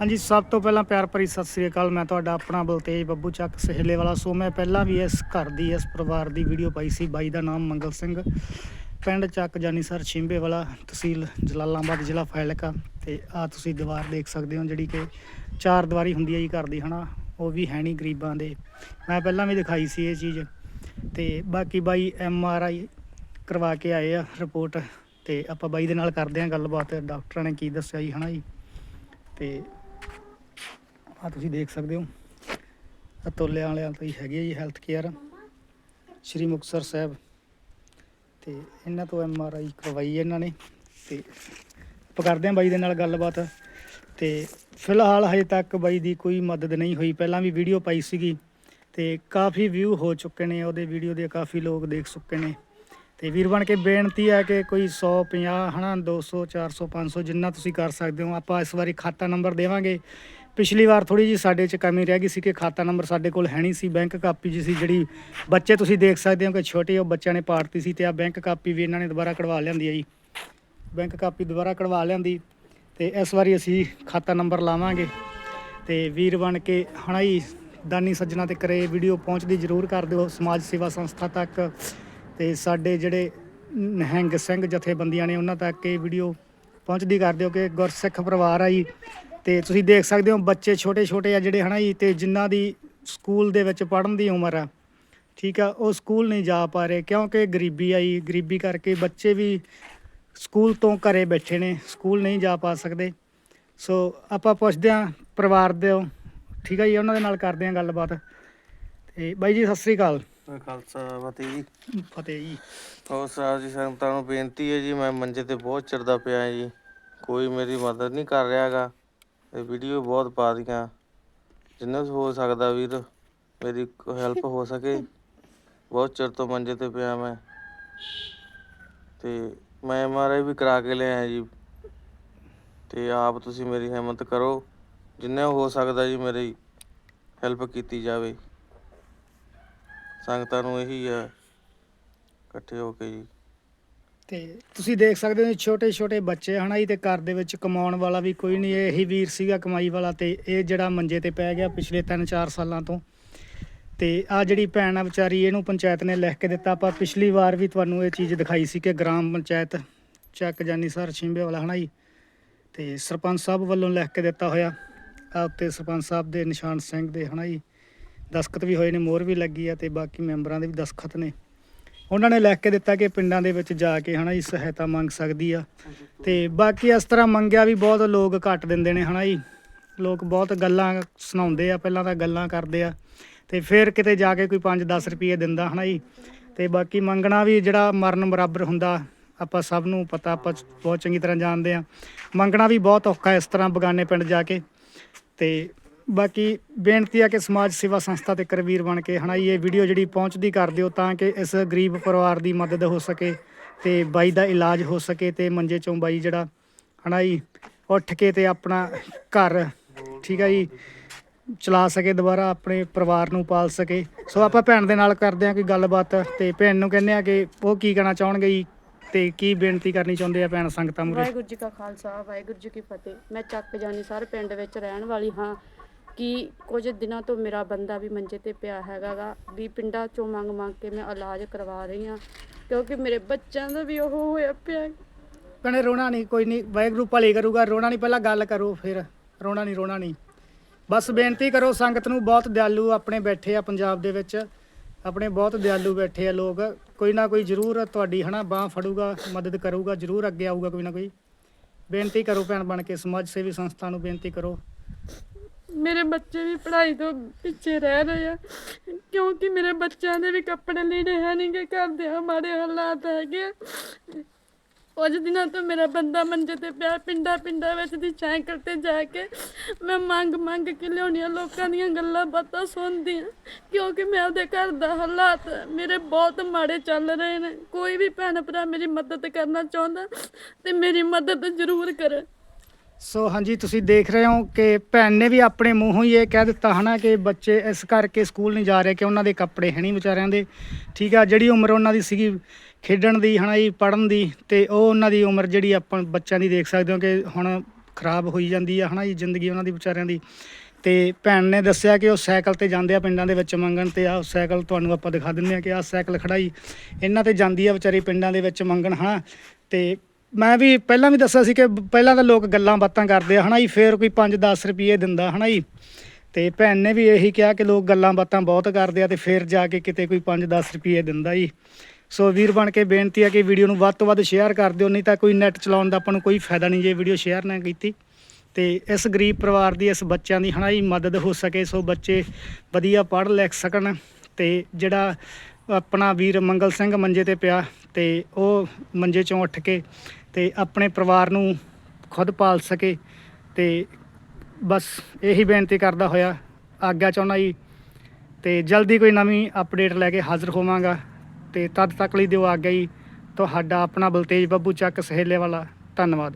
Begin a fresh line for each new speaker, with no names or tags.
ਹਾਂਜੀ, ਸਭ ਤੋਂ ਪਹਿਲਾਂ ਪਿਆਰ ਭਰੀ ਸਤਿ ਸ੍ਰੀ ਅਕਾਲ। ਮੈਂ ਤੁਹਾਡਾ ਆਪਣਾ ਬਲਤੇਜ ਬੱਬੂ ਚੱਕ ਸਹੇਲੇ ਵਾਲਾ ਸੋ ਮੈਂ ਪਹਿਲਾਂ ਵੀ ਇਸ ਘਰ ਦੀ, ਇਸ ਪਰਿਵਾਰ ਦੀ ਵੀਡੀਓ ਪਾਈ ਸੀ। ਬਾਈ ਦਾ ਨਾਮ ਮੰਗਲ ਸਿੰਘ। ਪਿੰਡ ਚੱਕ ਜਾਨੀਸਰ ਛਿੰਬੇ ਵਾਲਾ ਤਹਿਸੀਲ ਜਲਾਲਾਬਾਦ, ਜ਼ਿਲ੍ਹਾ ਫਾਜ਼ਿਲਕਾ। ਤੇ ਆ ਤੁਸੀਂ ਦੀਵਾਰ ਦੇਖ ਸਕਦੇ ਹੋ, ਜਿਹੜੀ ਕਿ ਚਾਰ ਦੀਵਾਰੀ ਹੁੰਦੀ ਹੈ ਜੀ ਘਰ ਦੀ, ਹਨਾ? ਉਹ ਵੀ ਹੈ ਨਹੀਂ ਗਰੀਬਾਂ ਦੇ। ਮੈਂ ਪਹਿਲਾਂ ਵੀ ਦਿਖਾਈ ਸੀ ਇਹ ਚੀਜ਼। ਤੇ ਬਾਕੀ ਬਾਈ ਐਮ ਆਰ ਆਈ ਕਰਵਾ ਕੇ ਆਏ ਆ ਰਿਪੋਰਟ ਤੇ ਆਪਾਂ ਬਾਈ ਦੇ ਨਾਲ ਕਰਦੇ ਹਾਂ ਗੱਲਬਾਤ। ਡਾਕਟਰਾਂ ਨੇ ਕੀ ਦੱਸਿਆ ਜੀ, ਹਨਾ ਜੀ? ਤੇ ਆ ਤੁਸੀਂ ਦੇਖ ਸਕਦੇ ਹੋ। ਆ ਤੋਲੇ ਵਾਲਿਆਂ ਤੋਂ ਹੀ ਹੈਗੀ ਹੈ ਜੀ ਹੈਲਥ ਕੇਅਰ ਸ਼੍ਰੀ ਮੁਕਤਸਰ ਸਾਹਿਬ। ਤੇ ਇਹਨਾਂ ਤੋਂ ਐਮ ਆਰ ਆਈ ਕਰਵਾਈ ਹੈ ਇਹਨਾਂ ਨੇ। ਤੇ ਆਪਾਂ ਕਰਦੇ ਹਾਂ ਬਾਈ ਦੇ ਨਾਲ ਗੱਲਬਾਤ। ਤੇ ਫਿਲਹਾਲ ਹਜੇ ਤੱਕ ਬਾਈ ਦੀ ਕੋਈ ਮਦਦ ਨਹੀਂ ਹੋਈ। ਪਹਿਲਾਂ ਵੀ ਵੀਡੀਓ ਪਾਈ ਸੀਗੀ। ਤੇ ਕਾਫੀ ਵਿਊ ਹੋ ਚੁੱਕੇ ਨੇ। ਉਹਦੇ ਵੀਡੀਓ ਦੇ ਕਾਫੀ ਲੋਕ ਦੇਖ ਚੁੱਕੇ ਨੇ। ਤੇ ਵੀਰ ਬਣ ਕੇ ਬੇਨਤੀ ਹੈ ਕਿ ਕੋਈ 150 ਹਨਾ 200 400 500 ਜਿੰਨਾ ਤੁਸੀਂ ਕਰ ਸਕਦੇ ਹੋ। ਆਪਾਂ ਇਸ ਵਾਰੀ ਖਾਤਾ ਨੰਬਰ ਦੇਵਾਂਗੇ। ਪਿਛਲੀ ਵਾਰ ਥੋੜੀ ਜੀ ਸਾਡੇ ਚ ਕਮੀ ਰਹਿ ਗਈ ਸੀ ਕਿ ਖਾਤਾ ਨੰਬਰ ਸਾਡੇ ਕੋਲ ਹੈ ਨਹੀਂ ਸੀ ਬੈਂਕ ਕਾਪੀ ਜੀ ਸੀ ਜਿਹੜੀ ਬੱਚੇ ਤੁਸੀਂ ਦੇਖ ਸਕਦੇ ਹੋ ਕਿ ਛੋਟੇ ਉਹ ਬੱਚਿਆਂ ਨੇ ਪਾੜਤੀ ਸੀ ਤੇ ਆ ਬੈਂਕ ਕਾਪੀ ਵੀ ਇਹਨਾਂ ਨੇ ਦੁਬਾਰਾ ਕਢਵਾ ਲਿਆਂਦੀ ਹੈ ਜੀ। ਬੈਂਕ ਕਾਪੀ ਦੁਬਾਰਾ ਕਢਵਾ ਲਿਆਂਦੀ ਤੇ ਇਸ ਵਾਰੀ ਅਸੀਂ ਖਾਤਾ ਨੰਬਰ ਲਾਵਾਂਗੇ ਤੇ ਵੀਰ ਬਣ ਕੇ ਹਨਾ ਜੀ ਦਾਨੀ ਸੱਜਣਾ ਤੇ ਕਰੇ ਵੀਡੀਓ ਪਹੁੰਚਦੀ ਜ਼ਰੂਰ ਕਰ ਦਿਓ ਸਮਾਜ ਸੇਵਾ ਸੰਸਥਾ ਤੱਕ ਤੇ ਸਾਡੇ ਜਿਹੜੇ ਨਿਹੰਗ ਸਿੰਘ ਜਥੇਬੰਦੀਆਂ ਨੇ ਉਹਨਾਂ ਤੱਕ ਇਹ ਵੀਡੀਓ ਪਹੁੰਚਦੀ ਕਰ ਦਿਓ ਕਿ ਗੁਰਸਿੱਖ ਪਰਿਵਾਰ ਆ ਜੀ। ਤੇ ਤੁਸੀਂ ਦੇਖ ਸਕਦੇ ਹੋ ਬੱਚੇ ਛੋਟੇ ਛੋਟੇ ਆ ਜਿਹੜੇ ਹਨਾ ਜੀ ਤੇ ਜਿਨ੍ਹਾਂ ਦੀ ਸਕੂਲ ਦੇ ਵਿੱਚ ਪੜ੍ਹਨ ਦੀ ਉਮਰ ਆ ਠੀਕ ਆ ਉਹ ਸਕੂਲ ਨਹੀਂ ਜਾ ਪਾ ਰਹੇ ਕਿਉਂਕਿ ਗਰੀਬੀ ਆਈ ਗਰੀਬੀ ਕਰਕੇ ਬੱਚੇ ਵੀ ਸਕੂਲ ਤੋਂ ਘਰੇ ਬੈਠੇ ਨੇ ਸਕੂਲ ਨਹੀਂ ਜਾ ਪਾ ਸਕਦੇ। ਸੋ ਆਪਾਂ ਪੁੱਛਦੇ ਹਾਂ ਪਰਿਵਾਰ ਦੇ ਠੀਕ ਆ ਜੀ ਉਹਨਾਂ ਦੇ ਨਾਲ ਕਰਦੇ ਹਾਂ ਗੱਲਬਾਤ। ਤੇ ਬਾਈ ਜੀ ਸਤਿ ਸ੍ਰੀ ਅਕਾਲ।
ਖਾਲਸਾ ਫਤਿਹ ਜੀ।
ਫਤਿਹ ਜੀ।
ਹੋਰ ਸਾਹਿਬ ਜੀ ਸੰਗਤਾਂ ਨੂੰ ਬੇਨਤੀ ਹੈ ਜੀ ਮੈਂ ਮੰਜੇ ਤੇ ਬਹੁਤ ਚਿਰਦਾ ਪਿਆ ਜੀ ਕੋਈ ਮੇਰੀ ਮਦਦ ਨਹੀਂ ਕਰ ਰਿਹਾਗਾ ਇਹ ਵੀਡੀਓ ਬਹੁਤ ਪਾ ਦੀਆਂ ਜਿੰਨਾ ਹੋ ਸਕਦਾ ਵੀਰ, ਮੇਰੀ ਹੈਲਪ ਹੋ ਸਕੇ। ਬਹੁਤ ਚਿਰ ਤੋਂ ਮੰਜੇ ਤੇ ਪਿਆ ਮੈਂ। ਤੇ ਮੈਂ ਐਮਆਰਆਈ ਵੀ ਕਰਾ ਕੇ ਲਿਆ ਜੀ। ਤੇ ਆਪ ਤੁਸੀਂ ਮੇਰੀ ਹਿੰਮਤ ਕਰੋ, ਜਿੰਨਾ ਹੋ ਸਕਦਾ ਜੀ ਮੇਰੀ ਹੈਲਪ ਕੀਤੀ ਜਾਵੇ। ਸੰਗਤਾਂ ਨੂੰ ਇਹੀ ਹੈ, ਇਕੱਠੇ ਹੋ ਕੇ ਜੀ।
ਤੇ ਤੁਸੀਂ ਦੇਖ ਸਕਦੇ ਹੋ ਛੋਟੇ ਛੋਟੇ ਬੱਚੇ ਹਨਾ ਜੀ, ਤੇ ਘਰ ਦੇ ਵਿੱਚ ਕਮਾਉਣ ਵਾਲਾ ਵੀ ਕੋਈ ਨਹੀਂ। ਇਹੀ ਵੀਰ ਸੀਗਾ ਕਮਾਈ ਵਾਲਾ ਤੇ ਇਹ ਜਿਹੜਾ ਮੰਜੇ ਤੇ ਪੈ ਗਿਆ ਪਿਛਲੇ 3-4 ਸਾਲਾਂ ਤੋਂ। ਤੇ ਆ ਜਿਹੜੀ ਭੈਣ ਆ ਵਿਚਾਰੀ, ਇਹਨੂੰ ਪੰਚਾਇਤ ਨੇ ਲਿਖ ਕੇ ਦਿੱਤਾ। ਆਪਾਂ ਪਿਛਲੀ ਵਾਰ ਵੀ ਤੁਹਾਨੂੰ ਇਹ ਚੀਜ਼ ਦਿਖਾਈ ਸੀ ਕਿ ਗ੍ਰਾਮ ਪੰਚਾਇਤ ਚੱਕ ਜਾਨੀ ਸਰ ਛਿੰਬੇ ਵਾਲਾ ਹਨਾ ਜੀ। ਤੇ ਸਰਪੰਚ ਸਾਹਿਬ ਵੱਲੋਂ ਲਿਖ ਕੇ ਦਿੱਤਾ ਹੋਇਆ। ਆ ਉੱਤੇ ਸਰਪੰਚ ਸਾਹਿਬ ਦੇ ਨਿਸ਼ਾਨ ਸਿੰਘ ਦੇ ਹਨਾ ਜੀ। ਦਸਖਤ ਵੀ ਹੋਏ ਨੇ, ਮੋਹਰ ਵੀ ਲੱਗੀ ਆ ਤੇ ਬਾਕੀ ਮੈਂਬਰਾਂ ਦੇ ਵੀ ਦਸਖਤ ਨੇ। ਉਹਨਾਂ ਨੇ ਲਿਖ ਕੇ ਦਿੱਤਾ ਕਿ ਪਿੰਡਾਂ ਦੇ ਵਿੱਚ ਜਾ ਕੇ ਹਨਾ ਜੀ ਸਹਾਇਤਾ ਮੰਗ ਸਕਦੀ ਆ। ਤੇ ਬਾਕੀ ਇਸ ਤਰ੍ਹਾਂ ਮੰਗਿਆ ਵੀ ਬਹੁਤ ਲੋਕ ਘੱਟ ਦਿੰਦੇ ਨੇ ਹਨਾ ਜੀ। ਲੋਕ ਬਹੁਤ ਗੱਲਾਂ ਸੁਣਾਉਂਦੇ ਆ, ਪਹਿਲਾਂ ਤਾਂ ਗੱਲਾਂ ਕਰਦੇ ਆ। ਤੇ ਫਿਰ ਕਿਤੇ ਜਾ ਕੇ ਕੋਈ 5-10 ਰੁਪਏ ਦਿੰਦਾ ਹਨਾ ਜੀ। ਤੇ ਬਾਕੀ ਮੰਗਣਾ ਵੀ ਜਿਹੜਾ ਮਰਨ ਬਰਾਬਰ ਹੁੰਦਾ, ਆਪਾਂ ਸਭ ਨੂੰ ਪਤਾ, ਆਪਾਂ ਬਹੁਤ ਚੰਗੀ ਤਰ੍ਹਾਂ ਜਾਣਦੇ ਆ। ਮੰਗਣਾ ਵੀ ਬਹੁਤ ਔਖਾ ਇਸ ਤਰ੍ਹਾਂ ਬਗਾਨੇ ਪਿੰਡ ਜਾ ਕੇ। ਤੇ ਬਾਕੀ ਬੇਨਤੀ ਆ ਕਿ ਸਮਾਜ ਸੇਵਾ ਸੰਸਥਾ ਤੇ ਕਰਵੀਰ ਬਣ ਕੇ ਹਨਾ ਜੀ, ਇਹ ਵੀਡੀਓ ਜਿਹੜੀ ਪਹੁੰਚਦੀ ਕਰ ਦਿਓ ਤਾਂ ਕਿ ਇਸ ਗਰੀਬ ਪਰਿਵਾਰ ਦੀ ਮਦਦ ਹੋ ਸਕੇ ਤੇ ਬਾਈ ਦਾ ਇਲਾਜ ਹੋ ਸਕੇ ਤੇ ਮੰਜੇ ਚੋਂ ਬਾਈ ਜਿਹੜਾ ਹਨਾ ਜੀ, ਉੱਠ ਕੇ ਤੇ ਆਪਣਾ ਘਰ ਠੀਕ ਆ ਜੀ, ਚਲਾ ਸਕੇ ਦੁਬਾਰਾ, ਆਪਣੇ ਪਰਿਵਾਰ ਨੂੰ ਪਾਲ ਸਕੇ। ਸੋ ਆਪਾਂ ਭੈਣ ਦੇ ਨਾਲ ਕਰਦੇ ਆ ਕੋਈ ਗੱਲਬਾਤ ਤੇ ਭੈਣ ਨੂੰ ਕਹਿੰਦੇ ਆ ਕਿ ਉਹ ਕੀ ਕਹਿਣਾ ਚਾਹਣਗੇ ਜੀ ਤੇ ਕੀ ਬੇਨਤੀ ਕਰਨੀ ਚਾਹੁੰਦੇ ਆ ਭੈਣ ਸੰਗਤਾਂ ਮੁਰੇ
ਵਾਹਿਗੁਰੂ ਜੀ ਕਾ ਖਾਲਸਾ, ਵਾਹਿਗੁਰੂ ਜੀ ਕੀ ਫਤਿਹ। ਮੈਂ ਚੱਕ ਜਾਨੀ ਸਰ ਪਿੰਡ ਵਿੱਚ ਰਹਿਣ ਵਾਲੀ ਹਾਂ। ਕਿ ਕੁਝ ਦਿਨਾਂ ਤੋਂ ਮੇਰਾ ਬੰਦਾ ਵੀ ਮੰਜੇ ਤੇ ਪਿਆ ਹੈਗਾਗਾ, ਵੀ ਪਿੰਡਾਂ ਚੋਂ ਮੰਗ ਮੰਗ ਕੇ ਮੈਂ ਇਲਾਜ ਕਰਵਾ ਰਹੀ ਹਾਂ, ਕਿਉਂਕਿ ਮੇਰੇ ਬੱਚਿਆਂ ਦਾ ਵੀ ਉਹ ਹੋਇਆ ਪਿਆ।
ਭੈਣੇ ਰੋਣਾ ਨਹੀਂ, ਕੋਈ ਨਹੀਂ, ਵਾਹਿਗੁਰੂ ਭਲੇ ਕਰੂਗਾ, ਰੋਣਾ ਨਹੀਂ, ਪਹਿਲਾਂ ਗੱਲ ਕਰੋ ਫਿਰ, ਰੋਣਾ ਨਹੀਂ ਰੋਣਾ ਨਹੀਂ। ਬਸ ਬੇਨਤੀ ਕਰੋ, ਸੰਗਤ ਨੂੰ ਬਹੁਤ ਦਿਆਲੂ ਆਪਣੇ ਬੈਠੇ ਆ ਪੰਜਾਬ ਦੇ ਵਿੱਚ, ਆਪਣੇ ਬਹੁਤ ਦਿਆਲੂ ਬੈਠੇ ਆ ਲੋਕ, ਕੋਈ ਨਾ ਕੋਈ ਜ਼ਰੂਰ ਤੁਹਾਡੀ ਹਨਾ ਬਾਹ ਫੜੂਗਾ, ਮਦਦ ਕਰੂਗਾ, ਜ਼ਰੂਰ ਅੱਗੇ ਆਊਗਾ ਕੋਈ ਨਾ ਕੋਈ। ਬੇਨਤੀ ਕਰੋ ਭੈਣ ਬਣ ਕੇ, ਸਮਾਜ ਸੇਵੀ ਸੰਸਥਾ ਨੂੰ ਬੇਨਤੀ ਕਰੋ।
ਮੇਰੇ ਬੱਚੇ ਵੀ ਪੜ੍ਹਾਈ ਤੋਂ ਪਿੱਛੇ ਰਹਿ ਰਹੇ ਆ। ਕਿਉਂਕਿ ਮੇਰੇ ਬੱਚਿਆਂ ਦੇ ਵੀ ਕੱਪੜੇ ਲੀੜੇ ਹੈ ਨਹੀਂ ਨਹੀਂਗੇ ਘਰ ਦੇ ਮਾੜੇ ਹਾਲਾਤ ਹੈਗੇ ਆ। ਕੁਝ ਦਿਨਾਂ ਤੋਂ ਮੇਰਾ ਬੰਦਾ ਮੰਜੇ ਤੇ ਪਿਆ, ਪਿੰਡਾਂ ਪਿੰਡਾਂ ਵਿੱਚ ਦੀ ਸਾਈਕਲ ਤੇ ਜਾ ਕੇ ਮੈਂ ਮੰਗ ਮੰਗ ਕੇ ਲਿਆਉਣੀ ਆ ਲੋਕਾਂ ਦੀਆਂ ਗੱਲਾਂ ਬਾਤਾਂ ਸੁਣਦੀ ਹਾਂ ਕਿਉਂਕਿ ਮੈਂ ਉਹਦੇ ਘਰ ਦਾ ਹਾਲਾਤ ਮੇਰੇ ਬਹੁਤ ਮਾੜੇ ਚੱਲ ਰਹੇ ਨੇ। ਕੋਈ ਵੀ ਭੈਣ ਭਰਾ ਮੇਰੀ ਮਦਦ ਕਰਨਾ ਚਾਹੁੰਦਾ ਤੇ ਮੇਰੀ ਮਦਦ ਜ਼ਰੂਰ ਕਰੇ।
ਸੋ ਹਾਂਜੀ, ਤੁਸੀਂ ਦੇਖ ਰਹੇ ਹੋ ਕਿ ਭੈਣ ਨੇ ਵੀ ਆਪਣੇ ਮੂੰਹੋਂ ਹੀ ਇਹ ਕਹਿ ਦਿੱਤਾ ਹਨਾ ਕਿ ਬੱਚੇ ਇਸ ਕਰਕੇ ਸਕੂਲ ਨਹੀਂ ਜਾ ਰਹੇ ਕਿ ਉਹਨਾਂ ਦੇ ਕੱਪੜੇ ਹੈ ਨਹੀਂ ਵਿਚਾਰਿਆਂ ਦੇ। ਠੀਕ ਆ, ਜਿਹੜੀ ਉਮਰ ਉਹਨਾਂ ਦੀ ਸੀਗੀ ਖੇਡਣ ਦੀ ਹਨਾ ਜੀ ਪੜਨ ਦੀ ਤੇ ਉਹ ਉਹਨਾਂ ਦੀ ਉਮਰ ਜਿਹੜੀ ਆਪਾਂ ਬੱਚਿਆਂ ਦੀ ਦੇਖ ਸਕਦੇ ਹੋ ਕਿ ਹੁਣ ਖਰਾਬ ਹੋਈ ਜਾਂਦੀ ਆ ਹਨਾ ਜੀ, ਜ਼ਿੰਦਗੀ ਉਹਨਾਂ ਦੀ ਵਿਚਾਰਿਆਂ ਦੀ। ਤੇ ਭੈਣ ਨੇ ਦੱਸਿਆ ਕਿ ਉਹ ਸਾਈਕਲ ਤੇ ਜਾਂਦੇ ਆ ਪਿੰਡਾਂ ਦੇ ਵਿੱਚ ਮੰਗਣ ਤੇ ਆਹ ਸਾਈਕਲ ਤੁਹਾਨੂੰ ਆਪਾਂ ਦਿਖਾ ਦਿੰਦੇ ਆ ਕਿ ਆਹ ਸਾਈਕਲ ਖੜਾਈ ਇਹਨਾਂ ਤੇ ਜਾਂਦੀ ਆ ਵਿਚਾਰੀ ਪਿੰਡਾਂ ਦੇ ਵਿੱਚ ਮੰਗਣ ਹਨਾ। ਤੇ ਮੈਂ ਵੀ ਪਹਿਲਾਂ ਵੀ ਦੱਸਿਆ ਸੀ ਕਿ ਪਹਿਲਾਂ ਤਾਂ ਲੋਕ ਗੱਲਾਂ ਬਾਤਾਂ ਕਰਦੇ ਆ, ਹਨਾ ਜੀ, ਫੇਰ ਕੋਈ 5-10 ਰੁਪਏ ਦਿੰਦਾ, ਹਨਾ ਜੀ। ਤੇ ਭੈਣ ਨੇ ਵੀ ਇਹੀ ਕਿਹਾ ਕਿ ਲੋਕ ਗੱਲਾਂ ਬਾਤਾਂ ਬਹੁਤ ਕਰਦੇ ਆ ਤੇ ਫਿਰ ਜਾ ਕੇ ਕਿਤੇ ਕੋਈ 5-10 ਰੁਪਏ ਦਿੰਦਾ ਜੀ। ਸੋ ਵੀਰ ਬਣ ਕੇ ਬੇਨਤੀ ਹੈ ਕਿ ਵੀਡੀਓ ਨੂੰ ਵੱਧ ਤੋਂ ਵੱਧ ਸ਼ੇਅਰ ਕਰ ਦਿਓ, ਨਹੀਂ ਤਾਂ ਕੋਈ ਨੈਟ ਚਲਾਉਣ ਦਾ ਆਪਾਂ ਨੂੰ ਕੋਈ ਫਾਇਦਾ ਨਹੀਂ ਜੇ ਵੀਡੀਓ ਸ਼ੇਅਰ ਨਾ ਕੀਤੀ। ਤੇ ਇਸ ਗਰੀਬ ਪਰਿਵਾਰ ਦੀ, ਇਸ ਬੱਚਿਆਂ ਦੀ, ਹਨਾ ਜੀ, ਮਦਦ ਹੋ ਸਕੇ ਸੋ ਬੱਚੇ ਵਧੀਆ ਪੜ੍ਹ ਲਿਖ ਸਕਣ ਤੇ ਜਿਹੜਾ ਆਪਣਾ ਵੀਰ ਮੰਗਲ ਸਿੰਘ ਮੰਜੇ ਤੇ ਪਿਆ ਤੇ ਉਹ ਮੰਜੇ ਚੋਂ ਉੱਠ ਕੇ ਤੇ ਆਪਣੇ ਪਰਿਵਾਰ ਨੂੰ ਖੁਦ ਪਾਲ ਸਕੇ ਤੇ ਬਸ ਇਹੀ ਬੇਨਤੀ ਕਰਦਾ ਹੋਇਆ। ਆਗਿਆ ਚਾਹੁੰਦਾ ਜੀ ਤੇ ਜਲਦੀ ਕੋਈ ਨਵੀਂ ਅਪਡੇਟ ਲੈ ਕੇ ਹਾਜ਼ਰ ਹੋਵਾਂਗਾ ਤੇ ਤਦ ਤੱਕ ਲਈ ਦਿਓ ਆਗਿਆ ਜੀ। ਤੁਹਾਡਾ ਆਪਣਾ ਬਲਤੇਜ ਬੱਬੂ ਚੱਕ ਸਹੇਲੇ ਵਾਲਾ। ਧੰਨਵਾਦ।